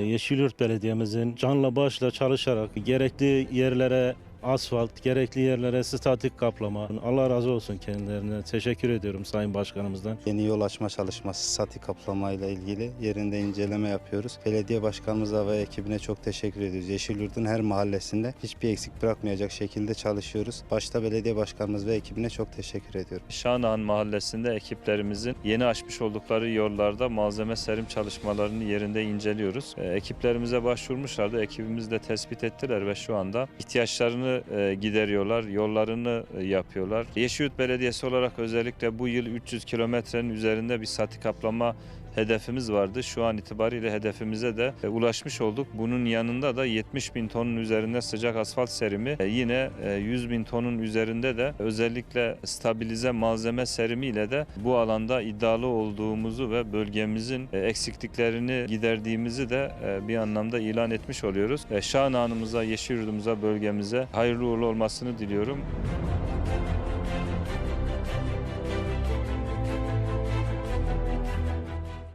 Yeşilyurt Belediye'mizin canla başla çalışarak gerekli yerlere asfalt, gerekli yerlere statik kaplama. Allah razı olsun kendilerine. Teşekkür ediyorum Sayın Başkanımızdan. Yeni yol açma çalışması sati kaplamayla ilgili yerinde inceleme yapıyoruz. Belediye başkanımıza ve ekibine çok teşekkür ediyoruz. Yeşilyurt'un her mahallesinde hiçbir eksik bırakmayacak şekilde çalışıyoruz. Başta belediye başkanımız ve ekibine çok teşekkür ediyorum. Şahnağan Mahallesi'nde ekiplerimizin yeni açmış oldukları yollarda malzeme serim çalışmalarını yerinde inceliyoruz. E, ekiplerimize başvurmuşlardı. Ekibimiz de tespit ettiler ve şu anda ihtiyaçlarını e, gideriyorlar, yollarını e, yapıyorlar. Yeşilyurt Belediyesi olarak özellikle bu yıl 300 kilometrenin üzerinde bir sati kaplama hedefimiz vardı. Şu an itibariyle hedefimize de e, ulaşmış olduk. Bunun yanında da 70 bin tonun üzerinde sıcak asfalt serimi e, yine e, 100 bin tonun üzerinde de özellikle stabilize malzeme serimiyle de bu alanda iddialı olduğumuzu ve bölgemizin e, eksikliklerini giderdiğimizi de e, bir anlamda ilan etmiş oluyoruz. E, Şahnağımıza, Yeşilyurt'umuza, bölgemize hayırlı uğurlu olmasını diliyorum.